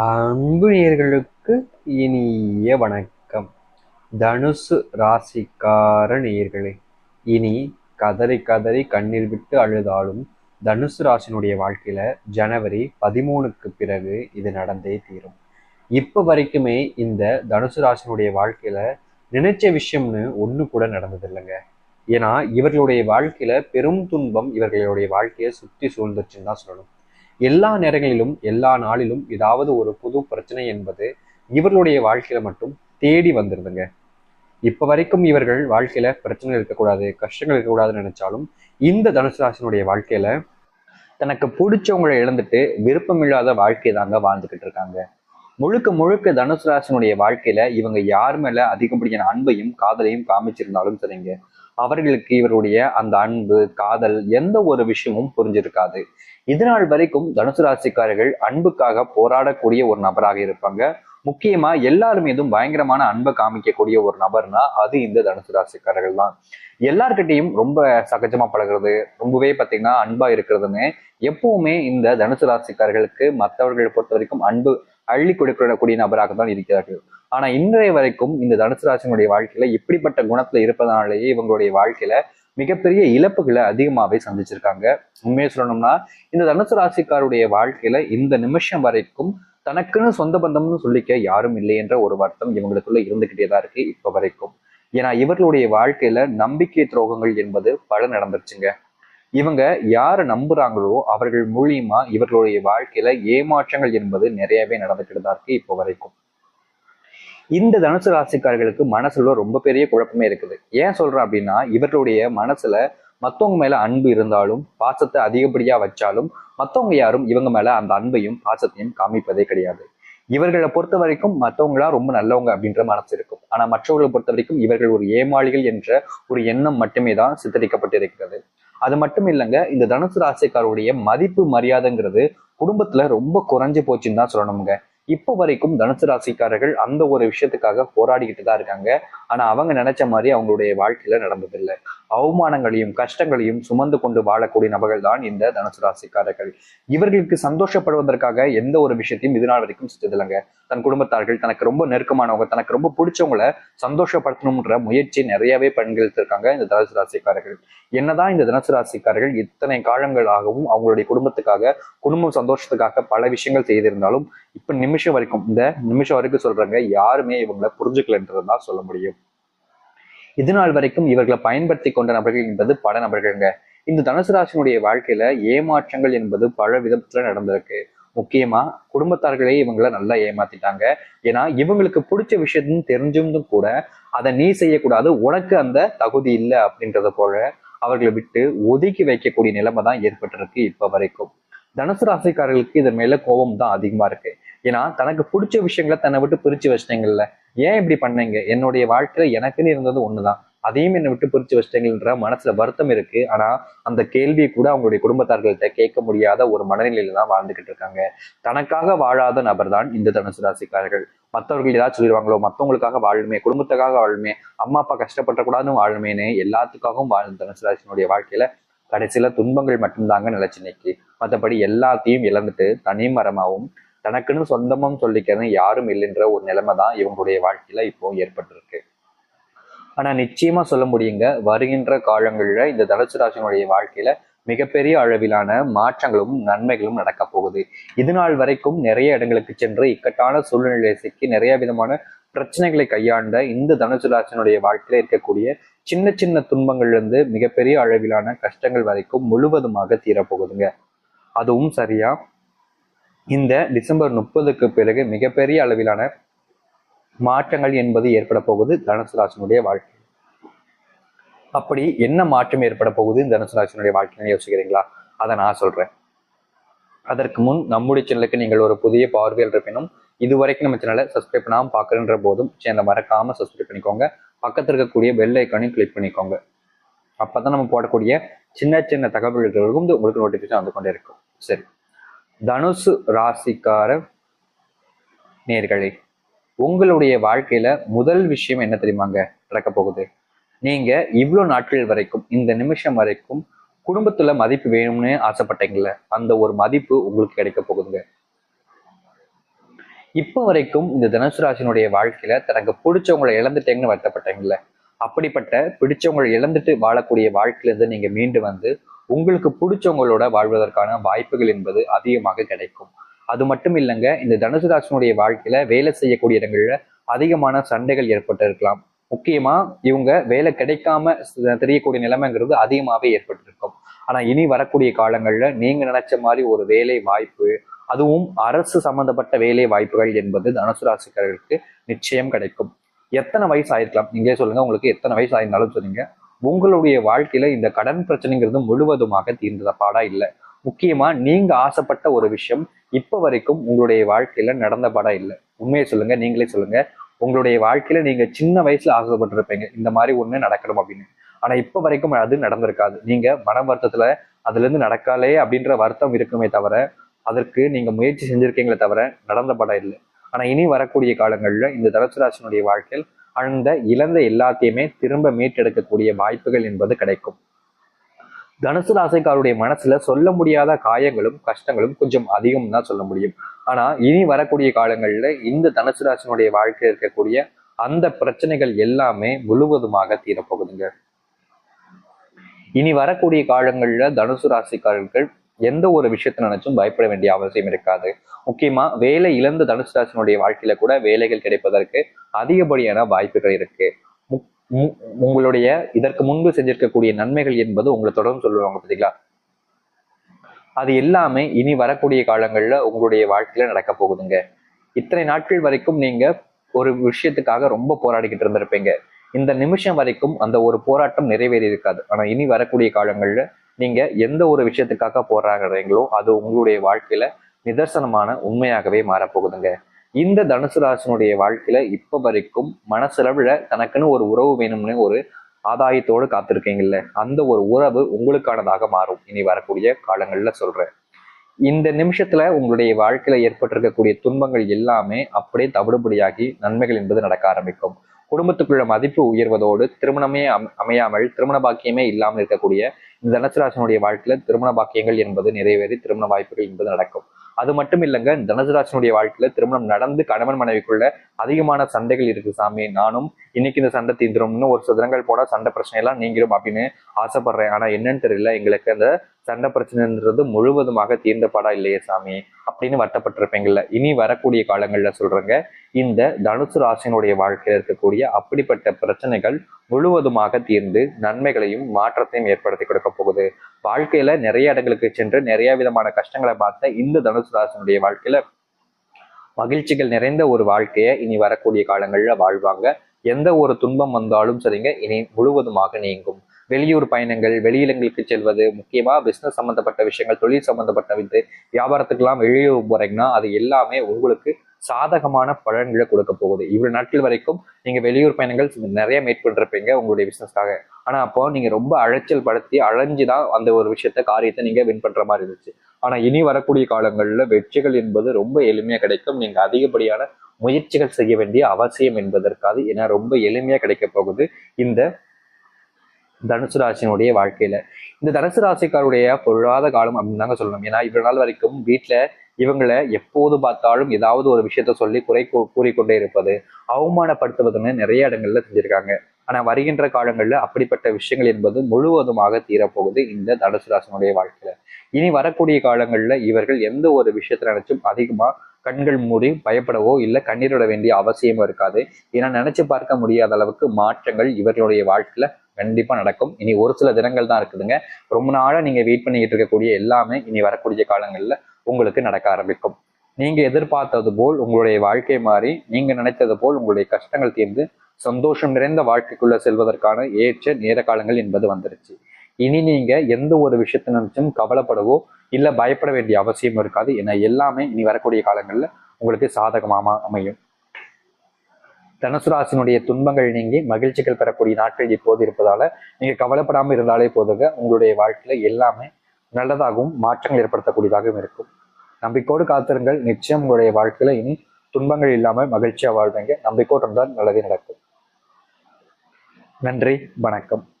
அன்பு நேர்களுக்கு இனிய வணக்கம். தனுசு ராசிக்கார நேர்களே இனி கதறி கதறி கண்ணீர் விட்டு அழுதாலும் தனுசு ராசினுடைய வாழ்க்கையில ஜனவரி பதிமூணுக்கு பிறகு இது நடந்தே தீரும். இப்போ வரைக்குமே இந்த தனுசு ராசினுடைய வாழ்க்கையில நினைச்ச விஷயம்னு ஒன்று கூட நடந்ததில்லைங்க. ஏன்னா இவர்களுடைய வாழ்க்கையில பெரும் துன்பம் இவர்களுடைய வாழ்க்கையை சுற்றி சூழ்ந்துச்சுன்னு தான் சொல்லணும். எல்லா நேரங்களிலும் எல்லா நாளிலும் ஏதாவது ஒரு புது பிரச்சனை என்பது இவர்களுடைய வாழ்க்கையில மட்டும் தேடி வந்துருதுங்க. இப்ப வரைக்கும் இவர்கள் வாழ்க்கையில பிரச்சனை இருக்கக்கூடாது கஷ்டங்கள் இருக்கக்கூடாதுன்னு நினைச்சாலும் இந்த தனுசு ராசினுடைய வாழ்க்கையில தனக்கு பிடிச்சவங்களை இழந்துட்டு விருப்பமில்லாத வாழ்க்கை தாங்க வாழ்ந்துகிட்டு இருக்காங்க. முழுக்க முழுக்க தனுசு ராசினுடைய வாழ்க்கையில இவங்க யார் மேல அதிகப்படியான அன்பையும் காதலையும் காமிச்சிருந்தாலும் சரிங்க. அவர்களுக்கு இவருடைய அந்த அன்பு காதல் எந்த ஒரு விஷயமும் புரிஞ்சிருக்காது. இதனால் வரைக்கும் தனுசு ராசிக்காரர்கள் அன்புக்காக போராடக்கூடிய ஒரு நபராக இருப்பாங்க. முக்கியமா எல்லார் மீதும் பயங்கரமான அன்பை காமிக்கக்கூடிய ஒரு நபர்னா அது இந்த தனுசு ராசிக்காரர்கள் தான். எல்லார்கிட்டையும் ரொம்ப சகஜமா பழகிறது ரொம்பவே பார்த்தீங்கன்னா அன்பா இருக்கிறதுன்னு எப்பவுமே இந்த தனுசு ராசிக்காரர்களுக்கு மற்றவர்களை பொறுத்த வரைக்கும் அன்பு அள்ளி கொடுக்கக்கூடிய நபராக தான் இருக்கிறார்கள். ஆனா இன்றைய வரைக்கும் இந்த தனுசு ராசினுடைய வாழ்க்கையில இப்படிப்பட்ட குணத்துல இருப்பதனாலேயே இவங்களுடைய வாழ்க்கையில மிகப்பெரிய இழப்புகளை அதிகமாகவே சந்திச்சிருக்காங்க. உண்மையை சொல்லணும்னா இந்த தனுசு ராசிக்காருடைய வாழ்க்கையில இந்த நிமிஷம் வரைக்கும் தனக்குன்னு சொந்த பந்தம்னு சொல்லிக்க யாரும் இல்லை என்ற ஒரு வருத்தம் இவங்களுக்குள்ள இருந்துகிட்டே தான் இருக்கு இப்ப வரைக்கும். ஏன்னா இவர்களுடைய வாழ்க்கையில நம்பிக்கை துரோகங்கள் என்பது பல நடந்துருச்சுங்க. இவங்க யாரை நம்புறாங்களோ அவர்கள் மூலியமா இவர்களுடைய வாழ்க்கையில ஏமாற்றங்கள் என்பது நிறையவே நடந்துகிட்டு தான் இருக்கு இப்போ வரைக்கும். இந்த தனுசு ராசிக்காரர்களுக்கு மனசுல ரொம்ப பெரிய குழப்பமே இருக்குது. ஏன் சொல்றேன் அப்படின்னா இவர்களுடைய மனசுல மத்தவங்க மேல அன்பு இருந்தாலும் பாசத்தை அதிகப்படியா வச்சாலும் மத்தவங்க யாரும் இவங்க மேல அந்த அன்பையும் பாசத்தையும் காமிப்பதே கிடையாது. இவர்களை பொறுத்த வரைக்கும் மற்றவங்களா ரொம்ப நல்லவங்க அப்படின்ற மனசு இருக்கும். ஆனா மற்றவர்களை பொறுத்த வரைக்கும் இவர்கள் ஒரு ஏமாளிகள் என்ற ஒரு எண்ணம் மட்டுமே தான் சித்தரிக்கப்பட்டிருக்கிறது. அது மட்டும் இல்லைங்க இந்த தனுசு ராசிக்காருடைய மதிப்பு மரியாதைங்கிறது குடும்பத்துல ரொம்ப குறைஞ்சு போச்சுன்னு தான் சொல்லணுங்க இப்போ வரைக்கும் தனுசு ராசிக்காரர்கள் அந்த ஒரு விஷயத்துக்காக போராடிக்கிட்டு தான் இருக்காங்க. ஆனா அவங்க நினைச்ச மாதிரி அவங்களுடைய வாழ்க்கையில நடந்ததில்லை. அவமானங்களையும் கஷ்டங்களையும் சுமந்து கொண்டு வாழக்கூடிய நபர்கள் தான் இந்த தனுசு ராசிக்காரர்கள். இவர்களுக்கு சந்தோஷப்படுவதற்காக எந்த ஒரு விஷயத்தையும் இது நாள் வரைக்கும் செஞ்சதில்லைங்க. தன் குடும்பத்தார்கள் தனக்கு ரொம்ப நெருக்கமானவங்க தனக்கு ரொம்ப பிடிச்சவங்கள சந்தோஷப்படுத்தணும்ன்ற முயற்சி நிறையவே பெண்கள் இருக்காங்க இந்த தனுசு ராசிக்காரர்கள். என்னதான் இந்த தனுசு ராசிக்காரர்கள் இத்தனை காலங்களாகவும் அவங்களுடைய குடும்பத்துக்காக குடும்பம் சந்தோஷத்துக்காக பல விஷயங்கள் செய்திருந்தாலும் இப்ப நிமிஷம் வரைக்கும் இந்த நிமிஷம் வரைக்கும் சொல்றாங்க யாருமே இவங்களை புரிஞ்சுக்கலன்றதுதான் சொல்ல முடியும். இது நாள் வரைக்கும் இவர்களை பயன்படுத்தி கொண்ட நபர்கள் என்பது பல நபர்கள்ங்க. இந்த தனுசு ராசினுடைய வாழ்க்கையில ஏமாற்றங்கள் என்பது பல விதத்துல நடந்திருக்கு. முக்கியமா குடும்பத்தார்களே இவங்கள நல்லா ஏமாத்திட்டாங்க. ஏன்னா இவங்களுக்கு பிடிச்ச விஷயத்தும் தெரிஞ்சும் கூட அதை நீ செய்யக்கூடாது உனக்கு அந்த தகுதி இல்லை அப்படின்றத போல அவர்களை விட்டு ஒதுக்கி வைக்கக்கூடிய நிலைமை தான் ஏற்பட்டிருக்கு இப்ப வரைக்கும். தனுசு ராசிக்காரர்களுக்கு இதன் மேல கோபம் தான் அதிகமா இருக்கு. ஏன்னா தனக்கு பிடிச்ச விஷயங்களை தன்னை விட்டு பிரிச்சு வச்சிட்டீங்கல்ல. ஏன் இப்படி பண்ணீங்க? என்னுடைய வாழ்க்கையில எனக்குன்னு இருந்தது ஒண்ணுதான். அதையும் என்னை விட்டு பிரிச்சு வச்சிட்டீங்கன்ற மனசுல வருத்தம் இருக்கு. ஆனா அந்த கேள்வியை கூட அவங்களுடைய குடும்பத்தார்கள்ட்ட கேட்க முடியாத ஒரு மனநிலையில தான் வாழ்ந்துகிட்டு இருக்காங்க. தனக்காக வாழாத நபர் தான் இந்த தனுசு ராசிக்காரர்கள். மற்றவர்கள் ஏதாவது சொல்லிடுவாங்களோ மற்றவங்களுக்காக வாழுமே குடும்பத்துக்காக வாழுமே அம்மா அப்பா கஷ்டப்படக்கூடாதுன்னு வாழுமேன்னு எல்லாத்துக்காகவும் வாழ்ந்த தனுசு ராசினுடைய வாழ்க்கையில கடைசியில துன்பங்கள் மட்டும்தாங்க நிலைச்சு நிக்கி. மற்றபடி எல்லாத்தையும் இழந்துட்டு தனி மரமாகவும் தனக்குன்னு சொந்தமும் சொல்லிக்கிறது யாரும் இல்லைன்ற ஒரு நிலைமை தான் இவங்களுடைய வாழ்க்கையில இப்போ ஏற்பட்டிருக்கு. ஆனா நிச்சயமா சொல்ல முடியுங்க வருகின்ற காலங்களில் இந்த தனுசு ராசினுடைய வாழ்க்கையில மிகப்பெரிய அளவிலான மாற்றங்களும் நன்மைகளும் நடக்க போகுது. இது நாள் வரைக்கும் நிறைய இடங்களுக்கு சென்று இக்கட்டான சூழ்நிலையை சிக்கி நிறைய விதமான பிரச்சனைகளை கையாண்ட இந்த தனுசு ராசினுடைய வாழ்க்கையில இருக்கக்கூடிய சின்ன சின்ன துன்பங்கள்ல இருந்து மிகப்பெரிய அளவிலான கஷ்டங்கள் வரைக்கும் முழுவதுமாக தீரப்போகுதுங்க. அதுவும் சரியா? இந்த டிசம்பர் முப்பதுக்கு பிறகு மிகப்பெரிய அளவிலான மாற்றங்கள் என்பது ஏற்பட போகுது தனுசு ராசினுடைய வாழ்க்கை. அப்படி என்ன மாற்றம் ஏற்பட போகுது இந்த தனுசு ராசினுடைய வாழ்க்கைன்னு யோசிக்கிறீங்களா? அதை நான் சொல்றேன். அதற்கு முன் நம்முடைய சேனலுக்கு நீங்கள் ஒரு புதிய பார்வையில் இருப்பினும் இது வரைக்கும் நம்ம சேனலை சப்ஸ்கிரைப் பண்ணாமல் பார்க்குறன்ற போதும் சேனலை மறக்காம சப்ஸ்கிரைப் பண்ணிக்கோங்க. பக்கத்தில் இருக்கக்கூடிய பெல் ஐக்கானையும் கிளிக் பண்ணிக்கோங்க. அப்போ தான் நம்ம போடக்கூடிய சின்ன சின்ன தகவல்கள் வந்து உங்களுக்கு நோட்டிஃபிகேஷன் வந்து கொண்டே இருக்கும். சரி. தனுசு ராசிக்கார நேர்களே உங்களுடைய வாழ்க்கையில முதல் விஷயம் என்ன தெரியுமாங்க நடக்க போகுது? நீங்க இவ்வளவு நாட்கள் வரைக்கும் இந்த நிமிஷம் வரைக்கும் குடும்பத்துல மதிப்பு வேணும்னு ஆசைப்பட்டீங்கல்ல அந்த ஒரு மதிப்பு உங்களுக்கு கிடைக்க போகுதுங்க. இப்போ வரைக்கும் இந்த தனுசு ராசினுடைய வாழ்க்கையில தனக்கு பிடிச்சவங்களை இழந்துட்டேங்கன்னு வருத்தப்பட்டீங்கல்ல அப்படிப்பட்ட பிடிச்சவங்களை இழந்துட்டு வாழக்கூடிய வாழ்க்கையிலிருந்து நீங்க மீண்டு வந்து உங்களுக்கு பிடிச்சவங்களோட வாழ்வதற்கான வாய்ப்புகள் என்பது அதிகமாக கிடைக்கும். அது மட்டும் இல்லைங்க இந்த தனுசு ராசினுடைய வாழ்க்கையில வேலை செய்யக்கூடிய இடங்கள்ல அதிகமான சண்டைகள் ஏற்பட்டு இருக்கலாம் முக்கியமா இவங்க வேலை கிடைக்காம தெரியக்கூடிய நிலைமைங்கிறது அதிகமாகவே ஏற்பட்டிருக்கும். ஆனா இனி வரக்கூடிய காலங்கள்ல நீங்க நினைச்ச மாதிரி ஒரு வேலை வாய்ப்பு அதுவும் அரசு சம்பந்தப்பட்ட வேலை வாய்ப்புகள் என்பது தனுசு ராசிக்காரர்களுக்கு நிச்சயம் கிடைக்கும். எத்தனை வயசு ஆயிருக்கலாம்? நீங்களே சொல்லுங்க உங்களுக்கு எத்தனை வயசு ஆயிருந்தாலும் சொன்னீங்க உங்களுடைய வாழ்க்கையில இந்த கடன் பிரச்சனைங்கிறது முழுவதுமாக தீர்ந்தத? பாடா? இல்லை. முக்கியமா நீங்க ஆசைப்பட்ட ஒரு விஷயம் இப்ப வரைக்கும் உங்களுடைய வாழ்க்கையில நடந்த பாடா? இல்லை. உண்மையை சொல்லுங்க நீங்களே சொல்லுங்க. உங்களுடைய வாழ்க்கையில நீங்க சின்ன வயசுல ஆசைப்பட்டிருப்பீங்க இந்த மாதிரி ஒண்ணு நடக்கணும் அப்படின்னு. ஆனா இப்ப வரைக்கும் அது நடந்திருக்காது. நீங்க மன வருத்தத்துல அதுல இருந்து நடக்காலே அப்படின்ற வருத்தம் இருக்குமே தவிர அதற்கு நீங்க முயற்சி செஞ்சிருக்கீங்களே தவிர நடந்த படம் இல்லை. ஆனா இனி வரக்கூடிய காலங்கள்ல இந்த தனுசு ராசினுடைய வாழ்க்கையில் அந்த இழந்த எல்லாத்தையுமே திரும்ப மீட்டெடுக்கக்கூடிய வாய்ப்புகள் என்பது கிடைக்கும். தனுசு ராசிக்காருடைய மனசுல சொல்ல முடியாத காயங்களும் கஷ்டங்களும் கொஞ்சம் அதிகம் தான் சொல்ல முடியும். ஆனா இனி வரக்கூடிய காலங்கள்ல இந்த தனுசு ராசினுடைய வாழ்க்கையில் இருக்கக்கூடிய அந்த பிரச்சனைகள் எல்லாமே முழுவதுமாக தீரப்போகுதுங்க. இனி வரக்கூடிய காலங்கள்ல தனுசு ராசிக்காரர்கள் எந்த ஒரு விஷயத்த நினைச்சும் பயப்பட வேண்டிய அவசியம் இருக்காது. முக்கியமா வேலை இழந்த தனுசு ராசினுடைய வாழ்க்கையில கூட வேலைகள் கிடைப்பதற்கு அதிகப்படியான வாய்ப்புகள் இருக்கு. உங்களுடைய இதற்கு முன்பு செஞ்சிருக்கக்கூடிய நன்மைகள் என்பது உங்களை தொடர்ந்து சொல்லுவாங்க பார்த்தீங்களா அது எல்லாமே இனி வரக்கூடிய காலங்கள்ல உங்களுடைய வாழ்க்கையில நடக்க போகுதுங்க. இத்தனை நாட்கள் வரைக்கும் நீங்க ஒரு விஷயத்துக்காக ரொம்ப போராடிக்கிட்டு இருந்திருப்பீங்க. இந்த நிமிஷம் வரைக்கும் அந்த ஒரு போராட்டம் நிறைவேறி இருக்காது. ஆனா இனி வரக்கூடிய காலங்கள்ல நீங்க எந்த ஒரு விஷயத்துக்காக போராடுறீங்களோ அது உங்களுடைய வாழ்க்கையில நிதர்சனமான உண்மையாகவே மாறப்போகுதுங்க. இந்த தனுசு ராசினுடைய வாழ்க்கையில இப்ப வரைக்கும் மனசளவுல தனக்குன்னு ஒரு உறவு வேணும்னு ஒரு ஆதாயத்தோடு காத்திருக்கீங்கல்ல அந்த ஒரு உறவு உங்களுக்கானதாக மாறும். இனி வரக்கூடிய காலங்கள்ல சொல்றேன். இந்த நிமிஷத்துல உங்களுடைய வாழ்க்கையில ஏற்பட்டிருக்கக்கூடிய துன்பங்கள் எல்லாமே அப்படியே தவிடுபடியாகி நன்மைகள் என்பது நடக்க ஆரம்பிக்கும். குடும்பத்துக்குள்ள மதிப்பு உயர்வதோடு திருமணமே அமையாமல் திருமண பாக்கியமே இல்லாமல் இருக்கக்கூடிய இந்த தனசுராசனுடைய வாழ்க்கையில திருமண பாக்கியங்கள் என்பது நிறைவேறி திருமண வாய்ப்புகள் என்பது நடக்கும். அது மட்டும் இல்லைங்க தனசுராசனுடைய வாழ்க்கையில திருமணம் நடந்து கணவன் மனைவிக்குள்ள அதிகமான சண்டைகள் இருக்கு சாமி. நானும் இன்னைக்கு இந்த சண்டை தீந்துரும்னு ஒரு சில தினங்கள் போட சண்டை பிரச்சனை எல்லாம் நீங்கிடும் அப்படின்னு ஆசைப்படுறேன். ஆனா என்னன்னு தெரியல எங்களுக்கு அந்த சண்டை பிரச்சனைன்றது முழுவதுமாக தீர்ந்த பாடா இல்லையே சாமி அப்படின்னு வட்டப்பட்டிருப்பீங்கல்ல இனி வரக்கூடிய காலங்களில் சொல்றேங்க. இந்த தனுசு ராசினுடைய வாழ்க்கையில இருக்கக்கூடிய அப்படிப்பட்ட பிரச்சனைகள் முழுவதுமாக தீர்ந்து நன்மைகளையும் மாற்றத்தையும் ஏற்படுத்தி கொடுக்க போகுது. வாழ்க்கையில நிறைய இடங்களுக்கு சென்று நிறைய விதமான கஷ்டங்களை பார்த்த இந்த தனுசு ராசினுடைய வாழ்க்கையில மகிழ்ச்சிகள் நிறைந்த ஒரு வாழ்க்கையை இனி வரக்கூடிய காலங்களில் வாழ்வாங்க. எந்த ஒரு துன்பம் வந்தாலும் சரிங்க. இனி முழுவதுமாக நீங்கும். வெளியூர் பயணங்கள் வெளியிடங்களுக்கு செல்வது முக்கியமாக பிஸ்னஸ் சம்மந்தப்பட்ட விஷயங்கள் தொழில் சம்மந்தப்பட்ட வித்து வியாபாரத்துக்கெல்லாம் வெளியூர் போறீங்கன்னா அது எல்லாமே உங்களுக்கு சாதகமான பலன்களை கொடுக்க போகுது. இவ்வளவு நாட்கள் வரைக்கும் நீங்க வெளியூர் பயணங்கள் நிறைய மேற்கொண்டிருப்பீங்க உங்களுடைய பிசினஸ்க்காக ஆனா அப்போ நீங்க ரொம்ப அழைச்சல் படுத்தி அழைஞ்சுதான் அந்த ஒரு விஷயத்த காரியத்தை நீங்க வின் பண்ற மாதிரி இருந்துச்சு. ஆனா இனி வரக்கூடிய காலங்கள்ல வெற்றிகள் என்பது ரொம்ப எளிமையா கிடைக்கும். நீங்க அதிகப்படியான முயற்சிகள் செய்ய வேண்டிய அவசியம் என்பதற்காக ஏன்னா ரொம்ப எளிமையா கிடைக்க போகுது இந்த தனுசு ராசினுடைய வாழ்க்கையில. இந்த தனுசு ராசிக்காருடைய பொருளாத காலம் அப்படின்னு தாங்க சொல்லணும். ஏன்னா இவ்வளவு நாள் வரைக்கும் வீட்டுல இவங்களை எப்போது பார்த்தாலும் ஏதாவது ஒரு விஷயத்த சொல்லி குறை கூறிக்கொண்டே இருப்பது அவமானப்படுத்துவதுன்னு நிறைய இடங்கள்ல செஞ்சிருக்காங்க. ஆனா வருகின்ற காலங்கள்ல அப்படிப்பட்ட விஷயங்கள் என்பது முழுவதுமாக தீரப்போகுது இந்த தனுசு ராசினுடைய வாழ்க்கையில. இனி வரக்கூடிய காலங்கள்ல இவர்கள் எந்த ஒரு விஷயத்த நினைச்சும் அதிகமா கண்கள் மூடி பயப்படவோ இல்லை கண்ணீரிட வேண்டிய அவசியமும் இருக்காது. ஏன்னா நினைச்சு பார்க்க முடியாத அளவுக்கு மாற்றங்கள் இவர்களுடைய வாழ்க்கையில கண்டிப்பா நடக்கும். இனி ஒரு சில தினங்கள் தான் இருக்குதுங்க. ரொம்ப நாளா நீங்க வெயிட் பண்ணிக்கிட்டு இருக்கக்கூடிய எல்லாமே இனி வரக்கூடிய காலங்களில் உங்களுக்கு நடக்க ஆரம்பிக்கும். நீங்க எதிர்பார்த்தது போல் உங்களுடைய வாழ்க்கை மாறி நீங்க நினைத்தது போல் உங்களுடைய கஷ்டங்கள் தீர்ந்து சந்தோஷம் நிறைந்த வாழ்க்கைக்குள்ள செல்வதற்கான ஏற்ற நேர காலங்கள் என்பது வந்துருச்சு. இனி நீங்க எந்த ஒரு விஷயத்தை நினைச்சும் கவலைப்படவோ இல்லை பயப்பட வேண்டிய அவசியம் இருக்காது. ஏன்னா எல்லாமே இனி வரக்கூடிய காலங்களில் உங்களுக்கு சாதகமாக அமையும். தனுசு ராசினுடைய துன்பங்கள் நீங்கி மகிழ்ச்சிகள் பெறக்கூடிய நாட்கள் இப்போது இருப்பதால நீங்க கவலைப்படாமல் இருந்தாலே போதுங்க. உங்களுடைய வாழ்க்கையில எல்லாமே நல்லதாகவும் மாற்றங்கள் ஏற்படுத்தக்கூடியதாகவும் இருக்கும். நம்பிக்கோடு காத்திருங்கள். நிச்சயம் உங்களுடைய வாழ்க்கையில இனி துன்பங்கள் இல்லாமல் மகிழ்ச்சியா வாழ்வீங்க. நம்பிக்கோட்டம் தான் நல்லதே நடக்கும். நன்றி. வணக்கம்.